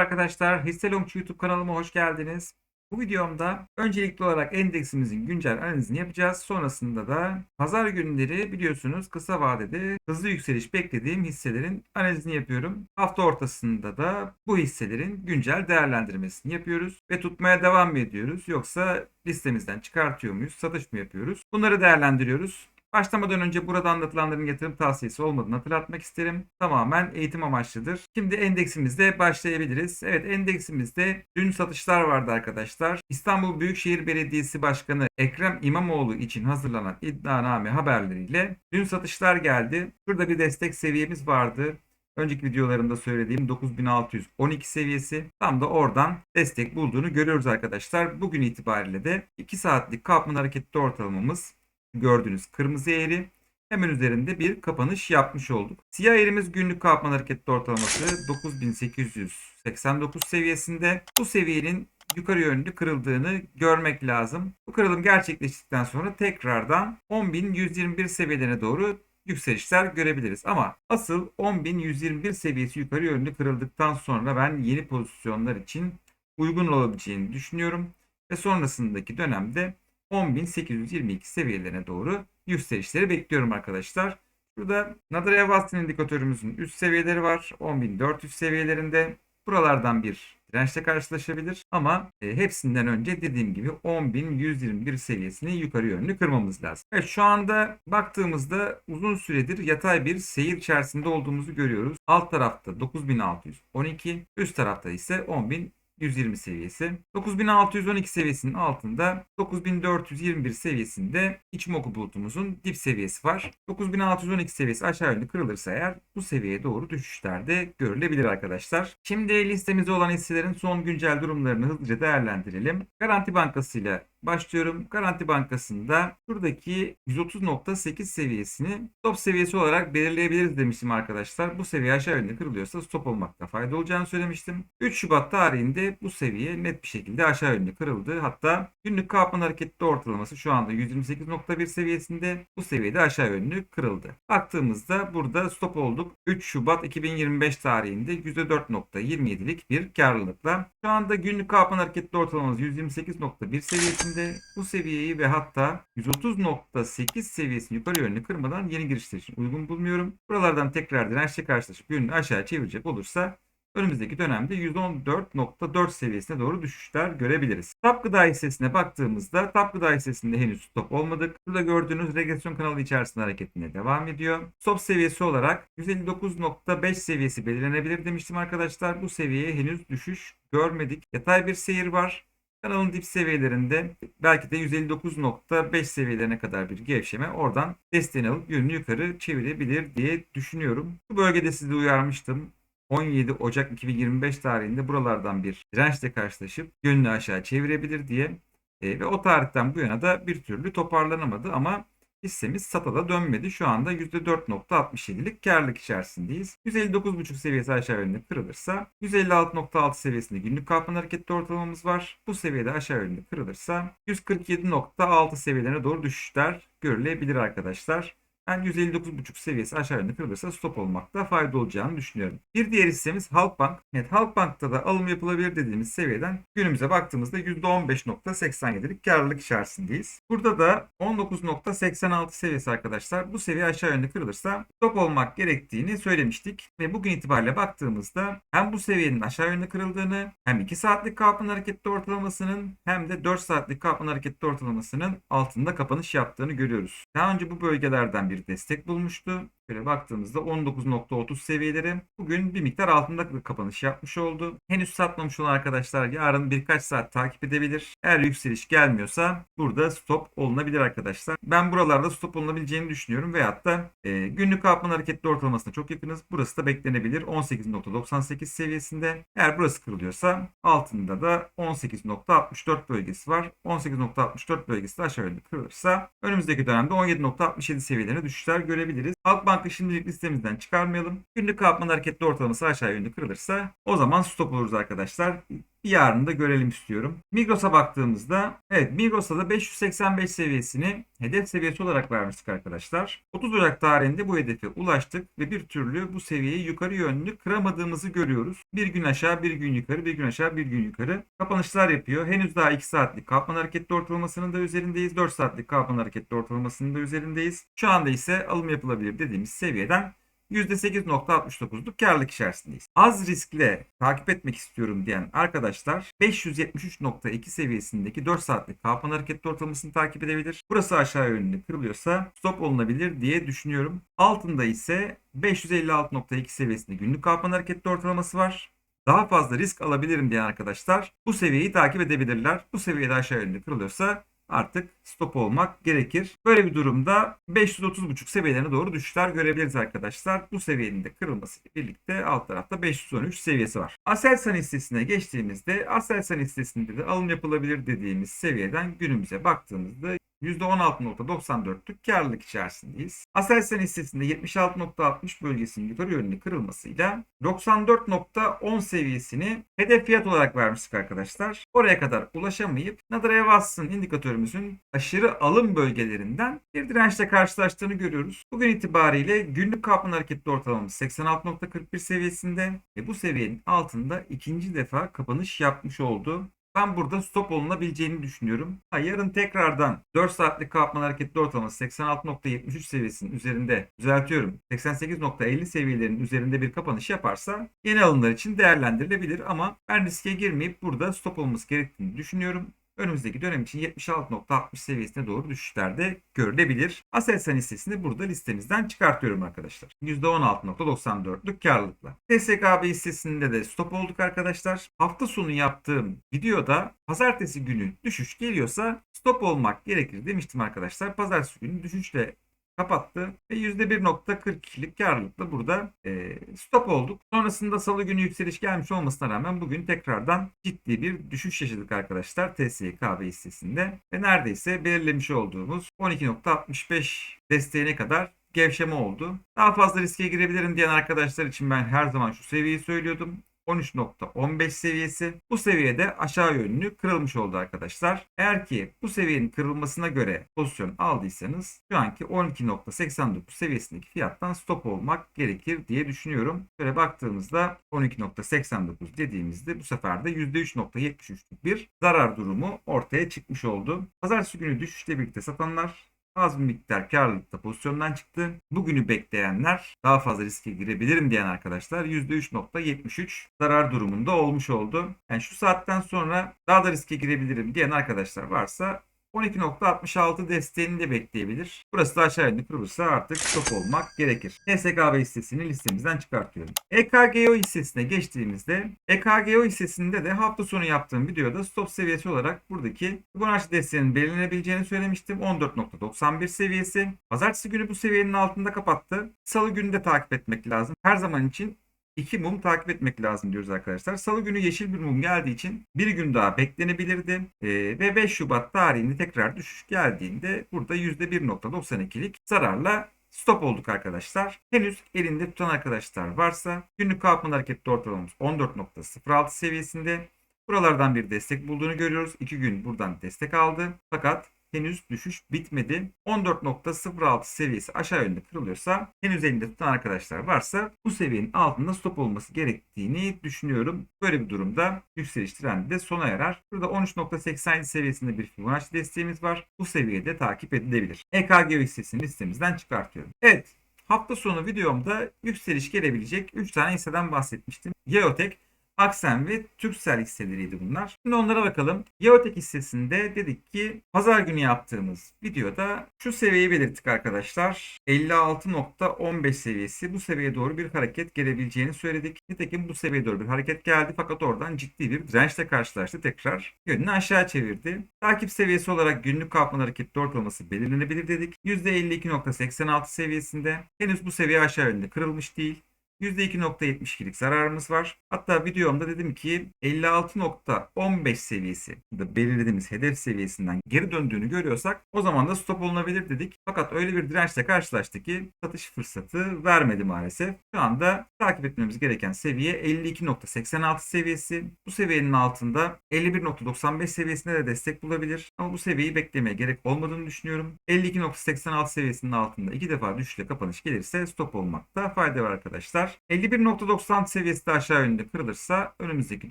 arkadaşlar, Hisselongçu YouTube kanalıma hoş geldiniz. Bu videomda öncelikli olarak endeksimizin güncel analizini yapacağız. Sonrasında da pazar günleri biliyorsunuz kısa vadede hızlı yükseliş beklediğim hisselerin analizini yapıyorum. Hafta ortasında da bu hisselerin güncel değerlendirmesini yapıyoruz ve tutmaya devam mı ediyoruz yoksa listemizden çıkartıyor muyuz, satış mı yapıyoruz? Bunları değerlendiriyoruz. Başlamadan önce burada anlatılanların yatırım tavsiyesi olmadığını hatırlatmak isterim. Tamamen eğitim amaçlıdır. Şimdi endeksimizde başlayabiliriz. Evet endeksimizde dün satışlar vardı arkadaşlar. İstanbul Büyükşehir Belediyesi Başkanı Ekrem İmamoğlu için hazırlanan iddianame haberleriyle dün satışlar geldi. Şurada bir destek seviyemiz vardı. Önceki videolarımda söylediğim 9612 seviyesi tam da oradan destek bulduğunu görüyoruz arkadaşlar. Bugün itibariyle de 2 saatlik Kaplan hareketli ortalamamız gördüğünüz kırmızı eğri hemen üzerinde bir kapanış yapmış olduk. Siyah eğrimiz günlük kapman hareketli ortalaması 9889 seviyesinde. Bu seviyenin yukarı yönlü kırıldığını görmek lazım. Bu kırılım gerçekleştikten sonra tekrardan 10.121 seviyelerine doğru yükselişler görebiliriz. Ama asıl 10.121 seviyesi yukarı yönlü kırıldıktan sonra ben yeni pozisyonlar için uygun olabileceğini düşünüyorum. Ve sonrasındaki dönemde 10.822 seviyelerine doğru yükselişleri bekliyorum arkadaşlar. Şurada Nadir Watson indikatörümüzün üst seviyeleri var. 10.400 seviyelerinde. Buralardan bir dirençle karşılaşabilir. Ama e, hepsinden önce dediğim gibi 10.121 seviyesini yukarı yönlü kırmamız lazım. Evet şu anda baktığımızda uzun süredir yatay bir seyir içerisinde olduğumuzu görüyoruz. Alt tarafta 9612, üst tarafta ise 10.000 120 seviyesi. 9612 seviyesinin altında 9421 seviyesinde Ichimoku bulutumuzun dip seviyesi var. 9612 seviyesi aşağı yönlü kırılırsa eğer bu seviyeye doğru düşüşlerde görülebilir arkadaşlar. Şimdi listemizde olan hisselerin son güncel durumlarını hızlıca değerlendirelim. Garanti Bankası ile başlıyorum. Garanti Bankası'nda şuradaki 130.8 seviyesini stop seviyesi olarak belirleyebiliriz demiştim arkadaşlar. Bu seviye aşağı yönlü kırılıyorsa stop olmakta fayda olacağını söylemiştim. 3 Şubat tarihinde bu seviye net bir şekilde aşağı yönlü kırıldı. Hatta günlük kapman hareketli ortalaması şu anda 128.1 seviyesinde. Bu seviyede aşağı yönlü kırıldı. Baktığımızda burada stop olduk. 3 Şubat 2025 tarihinde %4.27'lik bir karlılıkla. Şu anda günlük kapman hareketli ortalamamız 128.1 seviyesinde seviyesinde bu seviyeyi ve hatta 130.8 seviyesini yukarı yönlü kırmadan yeni girişler için uygun bulmuyorum. Buralardan tekrar dirençle karşılaşıp yönünü aşağı çevirecek olursa önümüzdeki dönemde 114.4 seviyesine doğru düşüşler görebiliriz. Tap gıda hissesine baktığımızda tap gıda hissesinde henüz stop olmadık. Burada gördüğünüz regresyon kanalı içerisinde hareketine devam ediyor. Stop seviyesi olarak 159.5 seviyesi belirlenebilir demiştim arkadaşlar. Bu seviyeye henüz düşüş görmedik. Yatay bir seyir var. Kanalın dip seviyelerinde belki de 159.5 seviyelerine kadar bir gevşeme oradan desteğini alıp yönünü yukarı çevirebilir diye düşünüyorum. Bu bölgede sizi uyarmıştım. 17 Ocak 2025 tarihinde buralardan bir dirençle karşılaşıp yönünü aşağı çevirebilir diye e, ve o tarihten bu yana da bir türlü toparlanamadı ama hissemiz SATA'da dönmedi. Şu anda %4.67'lik karlılık içerisindeyiz. 159.5 seviyesi aşağı yönlü kırılırsa 156.6 seviyesinde günlük kaplan hareketli ortalamamız var. Bu seviyede aşağı yönlü kırılırsa 147.6 seviyelerine doğru düşüşler görülebilir arkadaşlar. Ben 159.5 seviyesi aşağı yönlü kırılırsa stop olmakta fayda olacağını düşünüyorum. Bir diğer hissemiz Halkbank. Evet Halkbank'ta da alım yapılabilir dediğimiz seviyeden günümüze baktığımızda %15.87'lik karlılık içerisindeyiz. Burada da 19.86 seviyesi arkadaşlar. Bu seviye aşağı yönlü kırılırsa stop olmak gerektiğini söylemiştik. Ve bugün itibariyle baktığımızda hem bu seviyenin aşağı yönlü kırıldığını hem 2 saatlik kaplan hareketli ortalamasının hem de 4 saatlik kaplan hareketli ortalamasının altında kapanış yaptığını görüyoruz. Daha önce bu bölgelerden bir destek bulmuştu. Şöyle baktığımızda 19.30 seviyeleri bugün bir miktar altında kapanış yapmış oldu. Henüz satmamış olan arkadaşlar yarın birkaç saat takip edebilir. Eğer yükseliş gelmiyorsa burada stop olunabilir arkadaşlar. Ben buralarda stop olunabileceğini düşünüyorum. Veyahut da e, günlük kapman hareketli ortalamasına çok yakınız. Burası da beklenebilir. 18.98 seviyesinde. Eğer burası kırılıyorsa altında da 18.64 bölgesi var. 18.64 bölgesi de aşağı yönlü kırılırsa önümüzdeki dönemde 17.67 seviyelerine düşüşler görebiliriz. Halkbank Bank'ı şimdilik listemizden çıkarmayalım. Günlük kapman hareketli ortalaması aşağı yönlü kırılırsa o zaman stop oluruz arkadaşlar. Bir yarını da görelim istiyorum. Migros'a baktığımızda evet Migros'ta da 585 seviyesini hedef seviyesi olarak vermiştik arkadaşlar. 30 Ocak tarihinde bu hedefe ulaştık ve bir türlü bu seviyeyi yukarı yönlü kıramadığımızı görüyoruz. Bir gün aşağı bir gün yukarı bir gün aşağı bir gün yukarı kapanışlar yapıyor. Henüz daha 2 saatlik kalkman hareketli ortalamasının da üzerindeyiz. 4 saatlik kalkman hareketli ortalamasının da üzerindeyiz. Şu anda ise alım yapılabilir dediğimiz seviyeden %8.69'luk karlılık içerisindeyiz. Az riskle takip etmek istiyorum diyen arkadaşlar 573.2 seviyesindeki 4 saatlik kapan hareketli ortalamasını takip edebilir. Burası aşağı yönlü kırılıyorsa stop olunabilir diye düşünüyorum. Altında ise 556.2 seviyesinde günlük kapan hareketli ortalaması var. Daha fazla risk alabilirim diyen arkadaşlar bu seviyeyi takip edebilirler. Bu seviyede aşağı yönlü kırılıyorsa artık stop olmak gerekir. Böyle bir durumda 530.5 seviyelerine doğru düşüşler görebiliriz arkadaşlar. Bu seviyenin de kırılmasıyla birlikte alt tarafta 513 seviyesi var. Aselsan hissesine geçtiğimizde Aselsan hissesinde de alım yapılabilir dediğimiz seviyeden günümüze baktığımızda %16.94'lük karlılık içerisindeyiz. Aselsan hissesinde 76.60 bölgesinin yukarı yönlü kırılmasıyla 94.10 seviyesini hedef fiyat olarak vermiştik arkadaşlar. Oraya kadar ulaşamayıp Nadir Watson indikatörümüzün aşırı alım bölgelerinden bir dirençle karşılaştığını görüyoruz. Bugün itibariyle günlük kapın hareketli ortalamamız 86.41 seviyesinde ve bu seviyenin altında ikinci defa kapanış yapmış oldu. Ben burada stop olunabileceğini düşünüyorum. Ha, yarın tekrardan 4 saatlik kalkman hareketli ortalaması 86.73 seviyesinin üzerinde düzeltiyorum. 88.50 seviyelerinin üzerinde bir kapanış yaparsa yeni alımlar için değerlendirilebilir ama ben riske girmeyip burada stop olması gerektiğini düşünüyorum. Önümüzdeki dönem için 76.60 seviyesine doğru düşüşler de görülebilir. Aselsan hissesini burada listemizden çıkartıyorum arkadaşlar. %16.94'lük karlılıkla. TSKB hissesinde de stop olduk arkadaşlar. Hafta sonu yaptığım videoda pazartesi günü düşüş geliyorsa stop olmak gerekir demiştim arkadaşlar. Pazartesi günü düşüşle kapattı ve %1.42'lik karlılıkla burada e, stop olduk. Sonrasında salı günü yükseliş gelmiş olmasına rağmen bugün tekrardan ciddi bir düşüş yaşadık arkadaşlar TSKB hissesinde ve neredeyse belirlemiş olduğumuz 12.65 desteğine kadar gevşeme oldu. Daha fazla riske girebilirim diyen arkadaşlar için ben her zaman şu seviyeyi söylüyordum. 13.15 seviyesi. Bu seviyede aşağı yönlü kırılmış oldu arkadaşlar. Eğer ki bu seviyenin kırılmasına göre pozisyon aldıysanız şu anki 12.89 seviyesindeki fiyattan stop olmak gerekir diye düşünüyorum. Böyle baktığımızda 12.89 dediğimizde bu sefer de %3.73'lük bir zarar durumu ortaya çıkmış oldu. Pazartesi günü düşüşle birlikte satanlar az bir miktar karlılıkta pozisyondan çıktı. Bugünü bekleyenler daha fazla riske girebilirim diyen arkadaşlar %3.73 zarar durumunda olmuş oldu. Yani şu saatten sonra daha da riske girebilirim diyen arkadaşlar varsa 12.66 desteğini de bekleyebilir. Burası da aşağı yönlü kırılırsa artık stop olmak gerekir. TSKB hissesini listemizden çıkartıyorum. EKGO hissesine geçtiğimizde EKGO hissesinde de hafta sonu yaptığım videoda stop seviyesi olarak buradaki Fibonacci desteğinin belirlenebileceğini söylemiştim. 14.91 seviyesi. Pazartesi günü bu seviyenin altında kapattı. Salı günü de takip etmek lazım. Her zaman için iki mum takip etmek lazım diyoruz arkadaşlar. Salı günü yeşil bir mum geldiği için bir gün daha beklenebilirdi. Ee, ve 5 Şubat tarihinde tekrar düşüş geldiğinde burada %1.92'lik zararla stop olduk arkadaşlar. Henüz elinde tutan arkadaşlar varsa günlük kalkma hareketli ortalamamız 14.06 seviyesinde. Buralardan bir destek bulduğunu görüyoruz. 2 gün buradan destek aldı. Fakat henüz düşüş bitmedi. 14.06 seviyesi aşağı yönde kırılıyorsa henüz elinde tutan arkadaşlar varsa bu seviyenin altında stop olması gerektiğini düşünüyorum. Böyle bir durumda yükseliş trendi de sona erer. Burada 13.87 seviyesinde bir Fibonacci desteğimiz var. Bu seviyede takip edilebilir. EKG hissesini listemizden çıkartıyorum. Evet hafta sonu videomda yükseliş gelebilecek 3 tane hisseden bahsetmiştim. Yeotek, Aksen ve Türksel hisseleriydi bunlar. Şimdi onlara bakalım. Geotek hissesinde dedik ki pazar günü yaptığımız videoda şu seviyeyi belirttik arkadaşlar. 56.15 seviyesi bu seviyeye doğru bir hareket gelebileceğini söyledik. Nitekim bu seviyeye doğru bir hareket geldi fakat oradan ciddi bir dirençle karşılaştı. Tekrar yönünü aşağı çevirdi. Takip seviyesi olarak günlük kalkma hareketli ortalaması belirlenebilir dedik. %52.86 seviyesinde. Henüz bu seviye aşağı yönde kırılmış değil. %2.72'lik zararımız var. Hatta videomda dedim ki 56.15 seviyesi da belirlediğimiz hedef seviyesinden geri döndüğünü görüyorsak o zaman da stop olunabilir dedik. Fakat öyle bir dirençle karşılaştı ki satış fırsatı vermedi maalesef. Şu anda takip etmemiz gereken seviye 52.86 seviyesi. Bu seviyenin altında 51.95 seviyesinde de destek bulabilir. Ama bu seviyeyi beklemeye gerek olmadığını düşünüyorum. 52.86 seviyesinin altında iki defa düşüşle kapanış gelirse stop olmakta fayda var arkadaşlar. 51.90 seviyesi de aşağı yönde kırılırsa önümüzdeki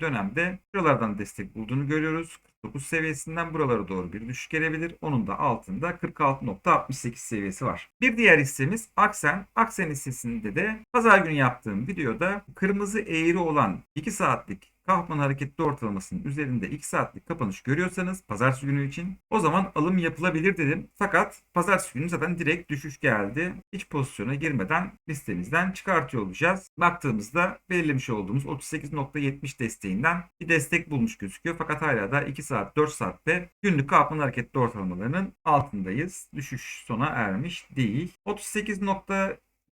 dönemde şuralardan destek bulduğunu görüyoruz. 49 seviyesinden buralara doğru bir düşüş gelebilir. Onun da altında 46.68 seviyesi var. Bir diğer hissemiz Aksen. Aksen hissesinde de pazar günü yaptığım videoda kırmızı eğri olan 2 saatlik Kaufman hareketli ortalamasının üzerinde 2 saatlik kapanış görüyorsanız pazartesi günü için o zaman alım yapılabilir dedim. Fakat pazartesi günü zaten direkt düşüş geldi. Hiç pozisyona girmeden listemizden çıkartıyor olacağız. Baktığımızda belirlemiş olduğumuz 38.70 desteğinden bir destek bulmuş gözüküyor. Fakat hala da 2 saat 4 saatte günlük Kaufman hareketli ortalamalarının altındayız. Düşüş sona ermiş değil. 38.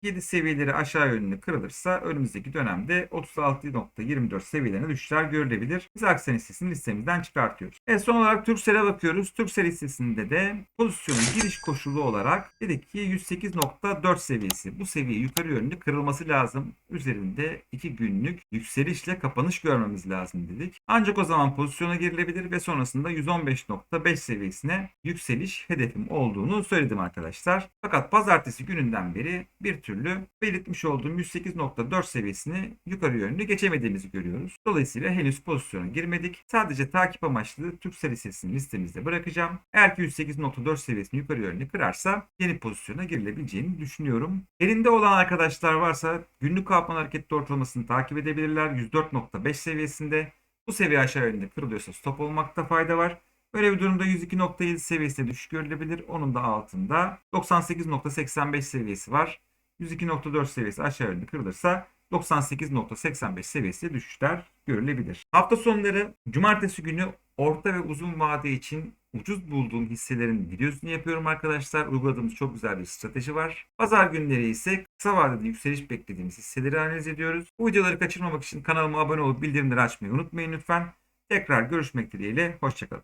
7 seviyeleri aşağı yönlü kırılırsa önümüzdeki dönemde 36.24 seviyelerine düşüşler görülebilir. Biz Aksen hissesini listemizden çıkartıyoruz. Evet son olarak Turkcell'e bakıyoruz. Turkcell hissesinde de pozisyonun giriş koşulu olarak dedik ki 108.4 seviyesi. Bu seviye yukarı yönlü kırılması lazım. Üzerinde 2 günlük yükselişle kapanış görmemiz lazım dedik. Ancak o zaman pozisyona girilebilir ve sonrasında 115.5 seviyesine yükseliş hedefim olduğunu söyledim arkadaşlar. Fakat pazartesi gününden beri bir türlü belirtmiş olduğum 108.4 seviyesini yukarı yönlü geçemediğimizi görüyoruz. Dolayısıyla henüz pozisyona girmedik. Sadece takip amaçlı Türksel hissesini listemizde bırakacağım. Eğer ki 108.4 seviyesini yukarı yönlü kırarsa yeni pozisyona girilebileceğini düşünüyorum. Elinde olan arkadaşlar varsa günlük Kaufman hareketli ortalamasını takip edebilirler. 104.5 seviyesinde. Bu seviye aşağı yönde kırılıyorsa stop olmakta fayda var. Böyle bir durumda 102.7 seviyesinde düşüş görülebilir. Onun da altında 98.85 seviyesi var. 102.4 seviyesi aşağı yönlü kırılırsa 98.85 seviyesi düşüşler görülebilir. Hafta sonları cumartesi günü orta ve uzun vade için ucuz bulduğum hisselerin videosunu yapıyorum arkadaşlar. Uyguladığımız çok güzel bir strateji var. Pazar günleri ise kısa vadede yükseliş beklediğimiz hisseleri analiz ediyoruz. Bu videoları kaçırmamak için kanalıma abone olup bildirimleri açmayı unutmayın lütfen. Tekrar görüşmek dileğiyle. Hoşçakalın.